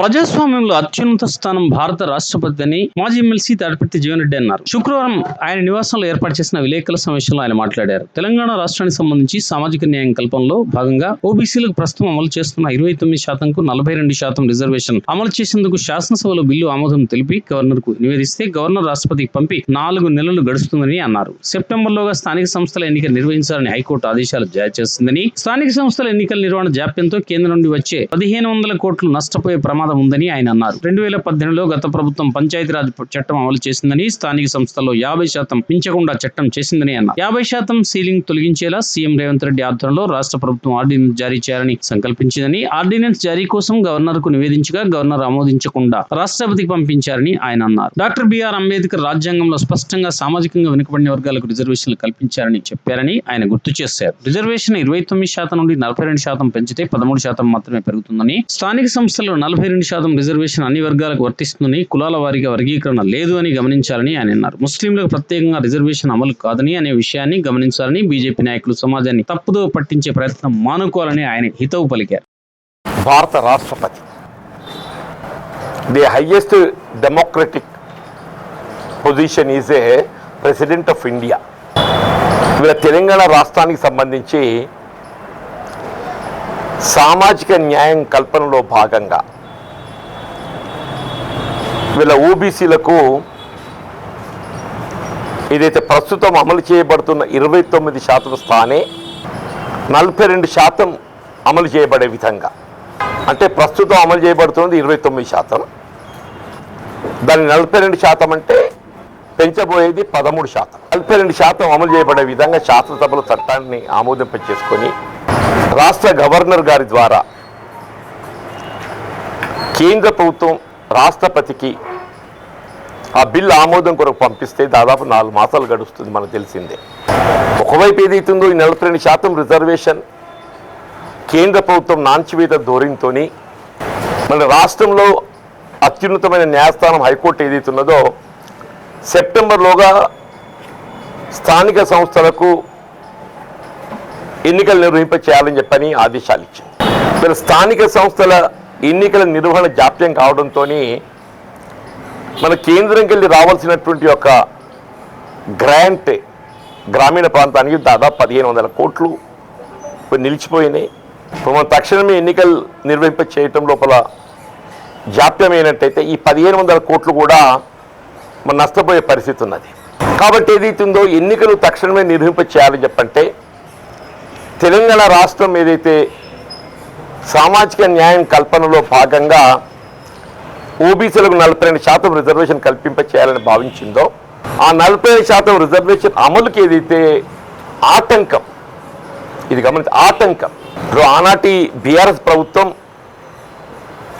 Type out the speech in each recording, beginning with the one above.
ప్రజాస్వామ్యంలో అత్యున్నత స్థానం భారత రాష్ట్రపతి అని మాజీ ఎమ్మెల్సీ తాడిపత్రి జీవన్ రెడ్డి అన్నారు. శుక్రవారం ఆయన నివాసంలో ఏర్పాటు చేసిన విలేకరుల సమావేశంలో ఆయన మాట్లాడారు. తెలంగాణ రాష్ట్రానికి సంబంధించి సామాజిక న్యాయం కల్పనలో భాగంగా ఓబీసీలకు ప్రస్తుతం అమలు చేస్తున్న ఇరవై తొమ్మిది శాతంకు నలభై రెండు శాతం రిజర్వేషన్ అమలు చేసేందుకు శాసనసభలో బిల్లు ఆమోదం తెలిపి గవర్నర్కు నివేదిస్తే గవర్నర్ రాష్ట్రపతికి పంపి నాలుగు నెలలు గడుస్తుందని అన్నారు. సెప్టెంబర్లోగా స్థానిక సంస్థల ఎన్నికలు నిర్వహించాలని హైకోర్టు ఆదేశాలు జారీ చేస్తుందని స్థానిక సంస్థల ఎన్నికల నిర్వహణ జాప్యంతో కేంద్రం నుండి వచ్చే పదిహేను వందల కోట్లు నష్టపోయే ప్రమాదం ఉందని ఆయన అన్నారు. రెండు వేల పద్దెనిమిదిలో గత ప్రభుత్వం పంచాయతీరాజ్ చట్టం అమలు చేసిందని స్థానిక సంస్థల్లో యాభై శాతం పెంచకుండా చట్టం చేసిందని అన్నారు. యాభై శాతం సీలింగ్ తొలగించేలా సీఎం రేవంత్ రెడ్డి ఆధ్వర్యంలో రాష్ట్ర ప్రభుత్వం ఆర్డినెన్స్ జారీ చేయాలని సంకల్పించిందని ఆర్డినెన్స్ జారీ కోసం గవర్నర్కు నివేదించగా గవర్నర్ ఆమోదించకుండా రాష్ట్రపతికి పంపించారని ఆయన అన్నారు. డాక్టర్ బిఆర్ అంబేద్కర్ రాజ్యాంగంలో స్పష్టంగా సామాజికంగా వెనుకబడిన వర్గాలకు రిజర్వేషన్లు కల్పించారని చెప్పారని ఆయన గుర్తు చేశారు. రిజర్వేషన్ ఇరవై తొమ్మిది శాతం నుండి నలభై రెండు శాతం పెంచితే పదమూడు శాతం మాత్రమే పెరుగుతుందని స్థానిక సంస్థల్లో నలభై రెండు శాతం రిజర్వేషన్ అన్ని వర్గాలకు వర్తిస్తుందని కులాల వారిగా వర్గీకరణ లేదు అని గమనించాలని ఆయన అన్నారు. ముస్లింలకు ప్రత్యేకంగా రిజర్వేషన్ అమలు కాదని అనే విషయాన్ని గమనించాలని బీజేపీ నాయకులు సమాజాన్ని తప్పుదో పట్టించే ప్రయత్నం మానుకోవాలని ఆయన హితవు పలికారు. భారత రాష్ట్రపతి the highest democratic position is a president of India వీళ్ళ తెలంగాణ రాష్ట్రానికి సంబంధించి సామాజిక న్యాయం కల్పనలో భాగంగా వీళ్ళ ఓబీసీలకు ఏదైతే ప్రస్తుతం అమలు చేయబడుతున్న ఇరవై తొమ్మిది శాతం స్థానే నలభై రెండు శాతం అమలు చేయబడే విధంగా. అంటే ప్రస్తుతం అమలు చేయబడుతున్నది ఇరవై తొమ్మిది శాతం. దాని నలభై రెండు శాతం అంటే పెంచబోయేది పదమూడు శాతం. నలభై రెండు శాతం అమలు చేయబడే విధంగా శాసనసభలో చట్టాన్ని ఆమోదింప చేసుకొని రాష్ట్ర గవర్నర్ గారి ద్వారా కేంద్ర ప్రభుత్వం రాష్ట్రపతికి ఆ బిల్లు ఆమోదం కొరకు పంపిస్తే దాదాపు నాలుగు మాసాలు గడుస్తుంది మనకు తెలిసిందే. ఒకవైపు ఏదైతుందో ఈ నలభై రెండు శాతం రిజర్వేషన్ కేంద్ర ప్రభుత్వం నాంచివేత ధోరణితోని మన రాష్ట్రంలో అత్యున్నతమైన న్యాయస్థానం హైకోర్టు ఏదైతున్నదో సెప్టెంబర్లోగా స్థానిక సంస్థలకు ఎన్నికలు నిర్వహింప చేయాలని చెప్పని ఆదేశాలు ఇచ్చింది. మరి స్థానిక సంస్థల ఎన్నికల నిర్వహణ జాప్యం కావడంతో మన కేంద్రంకి వెళ్ళి రావాల్సినటువంటి యొక్క గ్రాంట్ గ్రామీణ ప్రాంతానికి దాదాపు పదిహేను వందల కోట్లు నిలిచిపోయినాయి. ఇప్పుడు మనం తక్షణమే ఎన్నికలు నిర్వహింప చేయటం లోపల జాప్యం అయినట్టయితే ఈ పదిహేను వందల కోట్లు కూడా మన నష్టపోయే పరిస్థితి ఉన్నది. కాబట్టి ఏదైతుందో ఎన్నికలు తక్షణమే నిర్వహింప చేయాలని చెప్పంటే తెలంగాణ రాష్ట్రం ఏదైతే సామాజిక న్యాయం కల్పనలో భాగంగా ఓబీసీలకు నలభై రెండు శాతం రిజర్వేషన్ కల్పింప చేయాలని భావించిందో ఆ నలభై ఐదు శాతం రిజర్వేషన్ అమలుకి ఏదైతే ఆటంకం ఇది గమనించి ఆటంకం. ఇప్పుడు ఆనాటి బీఆర్ఎస్ ప్రభుత్వం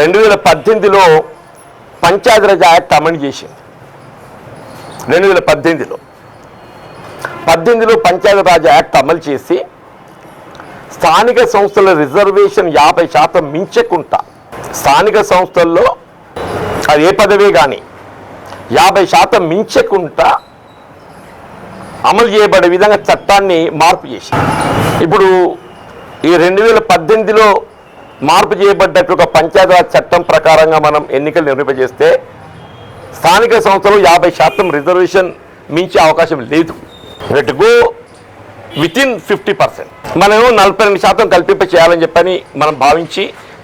రెండు వేల పద్దెనిమిదిలో పంచాయతీరాజ్ యాక్ట్ అమలు చేసింది. రెండు వేల పద్దెనిమిదిలో. పద్దెనిమిదిలో పంచాయతీరాజ్ యాక్ట్ అమలు చేసి స్థానిక సంస్థల రిజర్వేషన్ యాభై శాతం మించకుండా స్థానిక సంస్థల్లో అది ఏ పదవే కానీ యాభై శాతం మించకుండా అమలు చేయబడే విధంగా చట్టాన్ని మార్పు చేసి ఇప్పుడు ఈ రెండు వేల పద్దెనిమిదిలో మార్పు చేయబడ్డట్టు ఒక పంచాయతీరాజ్ చట్టం ప్రకారంగా మనం ఎన్నికలు నిర్వహింపజేస్తే స్థానిక సంస్థలు యాభై శాతం రిజర్వేషన్ మించే అవకాశం లేదు. Let go within fifty percent మనము నలభై రెండు శాతం కల్పింప చేయాలని చెప్పని మనం భావించి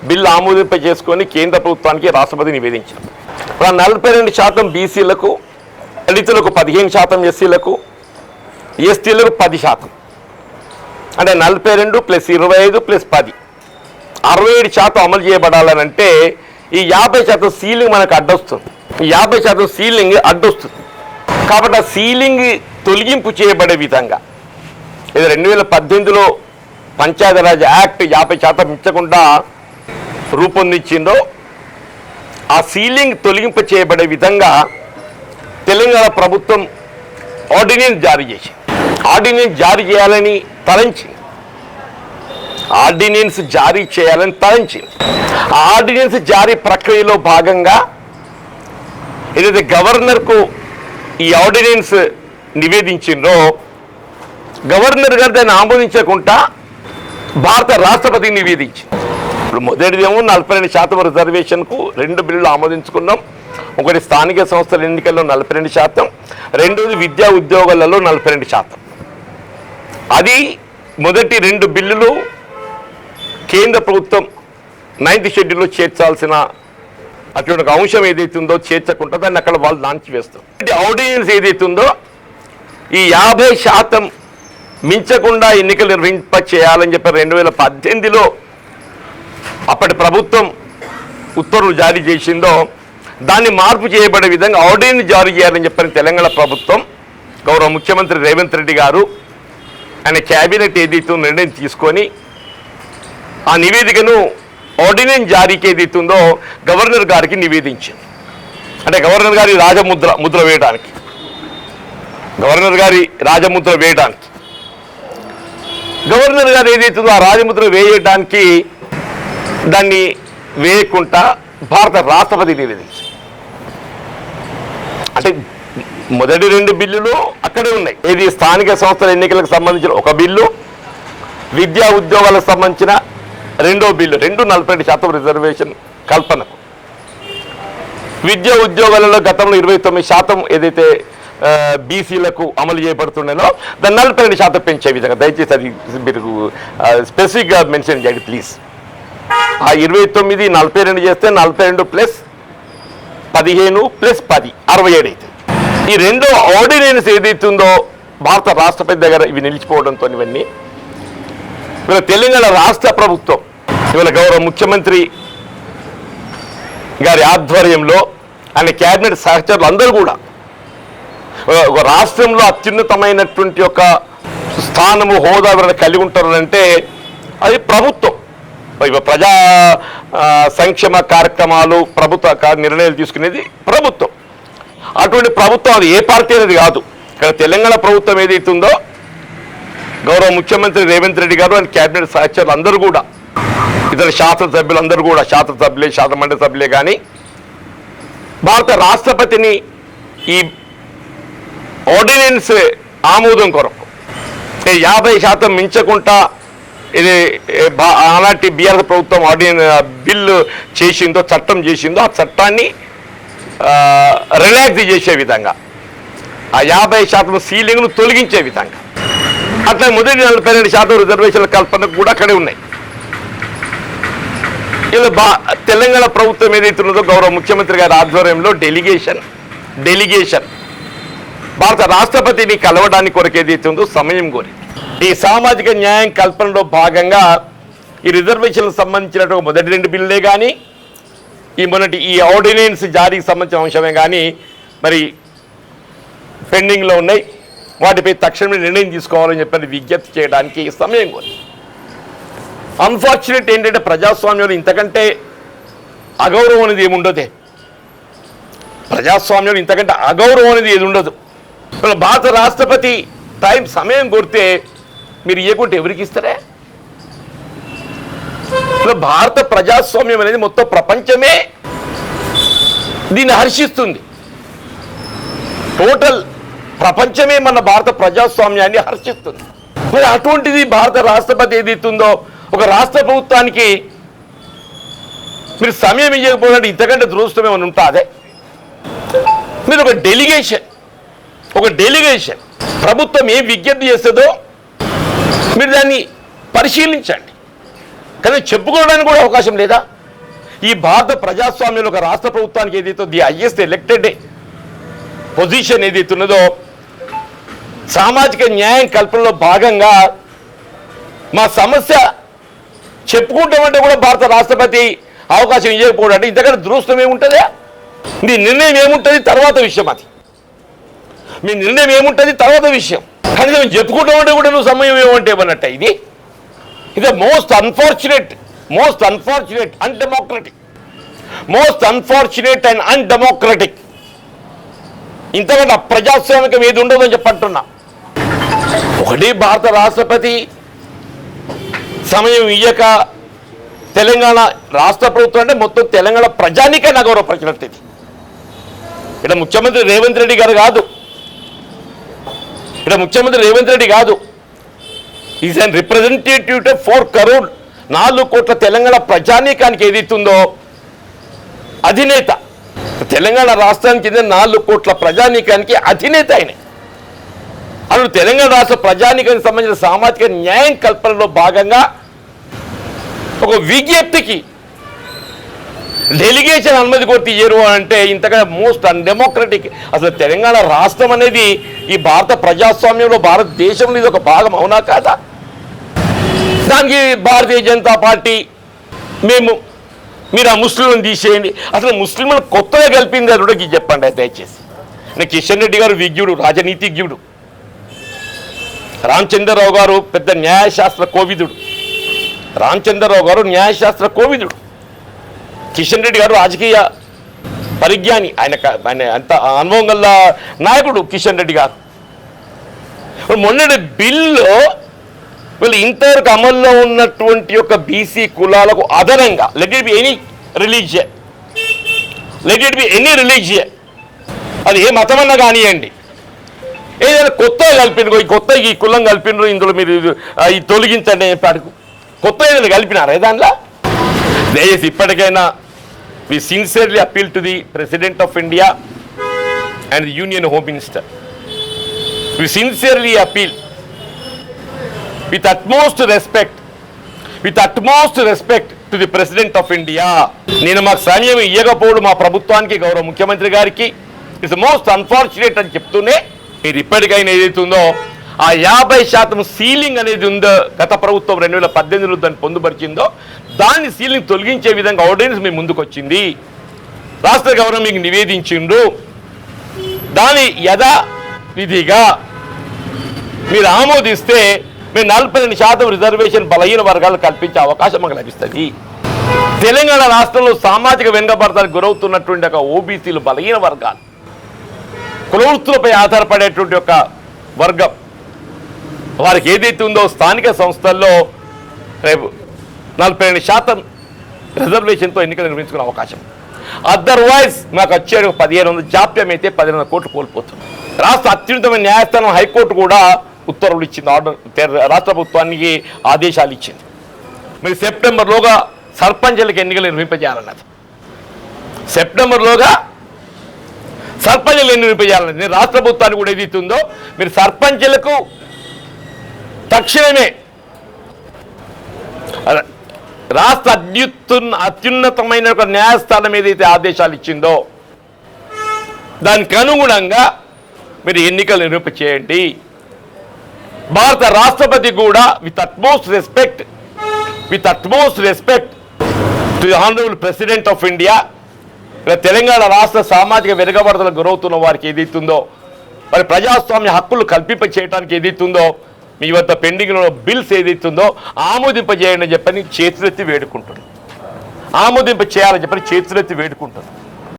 బిల్లు ఆమోదింప చేసుకొని కేంద్ర ప్రభుత్వానికి రాష్ట్రపతి నివేదించాం. ఇప్పుడు నలభై రెండు శాతం బీసీలకు దళితులకు పదిహేను శాతం ఎస్సీలకు ఎస్టీలకు పది శాతం. అంటే నలభై రెండు ప్లస్ ఇరవై ఐదు ప్లస్ పది. అరవై ఏడు శాతం అమలు చేయబడాలనంటే ఈ యాభై శాతం సీలింగ్ మనకు అడ్డొస్తుంది. ఈ యాభై శాతం సీలింగ్ అడ్డొస్తుంది. కాబట్టి ఆ సీలింగ్ తొలగింపు చేయబడే విధంగా ఇది రెండు వేల పద్దెనిమిదిలో పంచాయతీరాజ్ యాక్ట్ యాభై శాతం ఇచ్చకుండా రూపొందించిందో ఆ సీలింగ్ తొలగింప చేయబడే విధంగా తెలంగాణ ప్రభుత్వం ఆర్డినెన్స్ జారీ చేసింది. ఆర్డినెన్స్ జారీ చేయాలని తలంచింది. ఆర్డినెన్స్ జారీ చేయాలని తలంచింది. ఆ ఆర్డినెన్స్ జారీ ప్రక్రియలో భాగంగా ఏదైతే గవర్నర్కు ఈ ఆర్డినెన్స్ నివేదించిందో గవర్నర్ గారు దాన్ని ఆమోదించకుండా భారత రాష్ట్రపతికి నివేదించింది. ఇప్పుడు మొదటిదేమో నలభై రెండు శాతం రిజర్వేషన్కు రెండు బిల్లులు ఆమోదించుకున్నాం. ఒకటి స్థానిక సంస్థల ఎన్నికల్లో నలభై రెండు శాతం. రెండోది విద్యా ఉద్యోగాలలో నలభై రెండు శాతం. అది మొదటి రెండు బిల్లులు కేంద్ర ప్రభుత్వం నైన్త్ షెడ్యూల్లో చేర్చాల్సిన అటువంటి ఒక అంశం ఏదైతే ఉందో చేర్చకుండా దాన్ని అక్కడ వాళ్ళు లాంచ్ వేస్తారు ఆడియన్స్ ఏదైతే ఉందో ఈ యాభై శాతం మించకుండా ఎన్నికలు నిర్వహింప చేయాలని చెప్పి రెండు వేల పద్దెనిమిదిలో అప్పటి ప్రభుత్వం ఉత్తర్వులు జారీ చేసిందో దాన్ని మార్పు చేయబడే విధంగా ఆర్డర్ని జారీ చేయాలని చెప్పని తెలంగాణ ప్రభుత్వం గౌరవ ముఖ్యమంత్రి రేవంత్ రెడ్డి గారు ఆయన క్యాబినెట్ ఏదైతే నిర్ణయం తీసుకొని ఆ నివేదికను ఆర్డినెన్స్ జారీకి ఏదైతుందో గవర్నర్ గారికి నివేదించింది. అంటే గవర్నర్ గారి రాజముద్ర ముద్ర వేయడానికి. గవర్నర్ గారి రాజముద్ర వేయడానికి. గవర్నర్ గారు ఏదైతే ఆ రాజముద్ర వేయడానికి దాన్ని వేయకుండా భారత రాష్ట్రపతి నివేదించి అంటే మొదటి రెండు బిల్లులు అక్కడే ఉన్నాయి. ఇది స్థానిక సంస్థల ఎన్నికలకు సంబంధించిన ఒక బిల్లు విద్యా ఉద్యోగాలకు సంబంధించిన రెండో బిల్లు రెండు నలభై శాతం రిజర్వేషన్ కల్పనకు. విద్యా ఉద్యోగాలలో గతంలో ఇరవై తొమ్మిది శాతం ఏదైతే బీసీలకు అమలు చేయబడుతుండేనో దాన్ని నలభై రెండు శాతం పెంచే విధంగా. దయచేసి అది మీరు స్పెసిఫిక్గా మెన్షన్ చేయండి ప్లీజ్. ఆ ఇరవై తొమ్మిది నలభై రెండు చేస్తే నలభై రెండు ప్లస్ పదిహేను ప్లస్ పది అరవై ఏడు అయితే. ఈ రెండో ఆర్డినెన్స్ ఏదైతే ఉందో భారత రాష్ట్రపతి దగ్గర ఇవి నిలిచిపోవడంతో ఇవన్నీ. ఇవాళ తెలంగాణ రాష్ట్ర ప్రభుత్వం ఇవాళ గౌరవ ముఖ్యమంత్రి గారి ఆధ్వర్యంలో ఆయన క్యాబినెట్ సహచరులు అందరూ కూడా రాష్ట్రంలో అత్యున్నతమైనటువంటి ఒక స్థానము హోదా ఎవరైనా కలిగి ఉంటారంటే అది ప్రభుత్వం. ప్రజా సంక్షేమ కార్యక్రమాలు ప్రభుత్వ కా- నిర్ణయాలు తీసుకునేది ప్రభుత్వం. అటువంటి ప్రభుత్వం అది ఏ పార్టీ అనేది కాదు. ఇక్కడ తెలంగాణ ప్రభుత్వం ఏదైతే ఉందో గౌరవ ముఖ్యమంత్రి రేవంత్ రెడ్డి గారు అండ్ క్యాబినెట్ సహచరులు అందరూ కూడా ఇతర శాసనసభ్యులు అందరూ కూడా శాసనసభ్యులే శాసనమండలి సభ్యులే కానీ భారత రాష్ట్రపతిని ఈ ఆర్డినెన్స్ ఆమోదం కొరకు. యాభై శాతం మించకుండా ఇది బా- ఆనాటి బీఆర్ ప్రభుత్వం ఆర్డిన బిల్లు చేసిందో చట్టం చేసిందో ఆ చట్టాన్ని రిలాక్స్ చేసే విధంగా ఆ యాభై శాతం సీలింగ్ను తొలగించే విధంగా. అట్లా మొదటి నలభై రెండు శాతం రిజర్వేషన్ల కల్పన కూడా అక్కడే ఉన్నాయి. ఇలా బా తెలంగాణ ప్రభుత్వం ఏదైతే ఉన్నదో గౌరవ ముఖ్యమంత్రి గారి ఆధ్వర్యంలో డెలిగేషన్ డెలిగేషన్ భారత రాష్ట్రపతిని కలవడానికి కొరకు ఏదైతే సమయం కోరి. ఈ సామాజిక న్యాయం కల్పనలో భాగంగా ఈ రిజర్వేషన్లకు సంబంధించినటువంటి మొదటి రెండు బిల్లులే కానీ ఈ మొన్నటి ఈ ఆర్డినెన్స్ జారీకి సంబంధించిన అంశమే కానీ మరి పెండింగ్లో ఉన్నాయి. వాటిపై తక్షణమే నిర్ణయం తీసుకోవాలని చెప్పని విజ్ఞప్తి చేయడానికి సమయం కోరి. అన్ఫార్చునేట్ ఏంటంటే ప్రజాస్వామ్యంలో ఇంతకంటే అగౌరవం అనేది ఏమి ఉండదే ప్రజాస్వామ్యంలో ఇంతకంటే అగౌరవం అనేది ఏది ఉండదు. భారత రాష్ట్రపతి టైం సమయం కొడితే మీరు ఇవ్వకుంటే ఎవరికి ఇస్తారే? భారత ప్రజాస్వామ్యం అనేది మొత్తం ప్రపంచమే దీన్ని హర్షిస్తుంది. టోటల్ ప్రపంచమే మన భారత ప్రజాస్వామ్యాన్ని హర్షిస్తుంది. మరి అటువంటిది భారత రాష్ట్రపతి ఏదైతుందో ఒక రాష్ట్ర ప్రభుత్వానికి మీరు సమయం ఇవ్వకపోతే ఇంతకంటే దురదృష్టం ఏమైనా ఉంటుందే? మీరు ఒక డెలిగేషన్ ఒక డెలిగేషన్ ప్రభుత్వం ఏం విజ్ఞప్తి చేస్తుందో మీరు దాన్ని పరిశీలించండి. కానీ చెప్పుకోవడానికి కూడా అవకాశం లేదా? ఈ భారత ప్రజాస్వామ్యంలో ఒక రాష్ట్ర ప్రభుత్వానికి ఏదైతే ది హైయెస్ట్ ఎలక్టెడ్ పొజిషన్ ఏదైతే ఉన్నదో సామాజిక న్యాయం కల్పనలో భాగంగా మా సమస్య చెప్పుకుంటామంటే కూడా భారత రాష్ట్రపతి అవకాశం ఇవ్వకపోవడం అంటే ఇంతకంటే దురదృష్టం ఏముంటుందా మీ నిర్ణయం ఏముంటుంది? తర్వాత విషయం అది. మీ నిర్ణయం ఏముంటుంది? తర్వాత విషయం. కానీ మేము చెప్పుకుంటామంటే కూడా నువ్వు సమయం ఏమంటే ఏమన్నట్ట ఇది? ఇది most unfortunate most unfortunate undemocratic most unfortunate and undemocratic ఇంతకంటే ప్రజాస్వామికం ఏది ఉండదని చెప్పంటున్నా ఒకటి భారత రాష్ట్రపతి సమయం ఇయ్యక తెలంగాణ రాష్ట్ర ప్రభుత్వం అంటే మొత్తం తెలంగాణ ప్రజానికే నగౌరవపరిచినట్టు ఇది. ఇక్కడ ముఖ్యమంత్రి రేవంత్ రెడ్డి గారు కాదు. ఇక్కడ ముఖ్యమంత్రి రేవంత్ రెడ్డి కాదు. Is and representative four crore నాలుగు కోట్ల తెలంగాణ ప్రజానీకానికి ఏదైతుందో అధినేత. తెలంగాణ రాష్ట్రానికి చెందిన నాలుగు కోట్ల ప్రజానీకానికి అధినేత ఆయన. అతను తెలంగాణ రాష్ట్ర ప్రజానీకానికి సంబంధించిన సామాజిక న్యాయం కల్పనలో భాగంగా ఒక విజ్ఞప్తికి డెలిగేషన్ అనుమతి కొట్టి ఇయ్యరు అంటే ఇంతగా మోస్ట్ అన్డెమోక్రటిక్ అసలు తెలంగాణ రాష్ట్రం అనేది ఈ భారత ప్రజాస్వామ్యంలో భారతదేశంలో ఇది ఒక భాగం అవునా కాదా? దానికి భారతీయ జనతా పార్టీ మేము మీరు ఆ ముస్లింలను తీసేయండి. అసలు ముస్లింలు కొత్తగా కలిపింది అది కూడా చెప్పండి దయచేసి. నేను కిషన్ రెడ్డి గారు విజ్ఞుడు రాజనీతిజ్ఞుడు. రామచంద్రరావు గారు పెద్ద న్యాయశాస్త్ర కోవిదుడు. రామచంద్రరావు గారు న్యాయశాస్త్ర కోవిదుడు. కిషన్ రెడ్డి గారు రాజకీయ పరిజ్ఞాని. ఆయన ఆయన అంత అనుభవం గల నాయకుడు కిషన్ రెడ్డి గారు. మొన్నటి బిల్లో వీళ్ళు ఇంతవరకు అమల్లో ఉన్నటువంటి యొక్క బీసీ కులాలకు అదనంగా let it be any religion let it be any religion అది ఏ మతమన్నా కానివ్వండి ఏదైనా కొత్త కలిపినారు ఈ కొత్త ఈ కులం కలిపినారు ఇందులో మీరు ఈ తొలగించండి చెప్పాడు కొత్త ఏదైనా కలిపినారా దానిలో దయచేసి ఇప్పటికైనా we sincerely appeal to the president of India and union home minister we sincerely appeal with utmost respect with utmost respect to the president of India నేను మాకు సమయం ఇవ్వకపోవడం మా ప్రభుత్వానికి గౌరవ ముఖ్యమంత్రి గారికి ఇట్స్ మోస్ట్ అన్ఫార్చునేట్ అని చెప్తూనే మీరు ఇప్పటికైనా ఏదైతే ఆ యాభై శాతం సీలింగ్ అనేది ఉందో గత ప్రభుత్వం రెండు వేల పద్దెనిమిదిలో దాన్ని పొందుపరిచిందో దాన్ని సీలింగ్ తొలగించే విధంగా ఆర్డినెన్స్ మీ ముందుకు వచ్చింది రాష్ట్ర గవర్నమెంట్ మీకు నివేదించిండు. దాని యథా విధిగా మీరు ఆమోదిస్తే మేము నలభై రెండు శాతం రిజర్వేషన్ బలహీన వర్గాలు కల్పించే అవకాశం మాకు లభిస్తుంది. తెలంగాణ రాష్ట్రంలో సామాజిక వెనుకబడతానికి గురవుతున్నటువంటి ఒక ఓబీసీలు బలహీన వర్గాలు. కులవృత్తులపై ఆధారపడేటువంటి ఒక వర్గం. వారికి ఏదైతే ఉందో స్థానిక సంస్థల్లో రేపు నలభై రెండు శాతం రిజర్వేషన్తో ఎన్నికలు నిర్మించుకునే అవకాశం. అదర్వైజ్ మాకు వచ్చే పదిహేను వందల జాప్యం అయితే పదిహేను వందల కోట్లు కోల్పోతుంది రాష్ట్ర అత్యున్నతమైన న్యాయస్థానం హైకోర్టు కూడా ఉత్తర్వులు ఇచ్చింది ఆర్డర్ రాష్ట్ర ప్రభుత్వానికి ఆదేశాలు ఇచ్చింది. మీరు సెప్టెంబర్లోగా సర్పంచులకు ఎన్నికలు నిర్వహింపజేయాలన్నది. సెప్టెంబర్లోగా సర్పంచులు నిర్వహింపజేయాలన్నది. నేను రాష్ట్ర ప్రభుత్వానికి కూడా ఏదైతే ఉందో మీరు సర్పంచులకు తక్షణమే. రాష్ట్ర అత్యున్న అత్యున్నతమైన ఒక న్యాయస్థానం ఏదైతే ఆదేశాలు ఇచ్చిందో దానికి అనుగుణంగా మీరు ఎన్నికలు నిరూప చేయండి. భారత రాష్ట్రపతి కూడా with utmost respect with utmost respect to honourable president of India Telangana రాష్ట్ర సామాజిక వెనుకబడతలకు గురవుతున్న వారికి ఏదైతుందో మరి ప్రజాస్వామ్య హక్కులు కల్పింప చేయడానికి ఏదైతుందో మీ వద్ద పెండింగ్లో బిల్స్ ఏదైతుందో ఆమోదింపజేయండి అని చెప్పని చేతులెత్తి వేడుకుంటున్నాను ఆమోదింప చేయాలని చెప్పని చేతులెత్తి వేడుకుంటున్నాను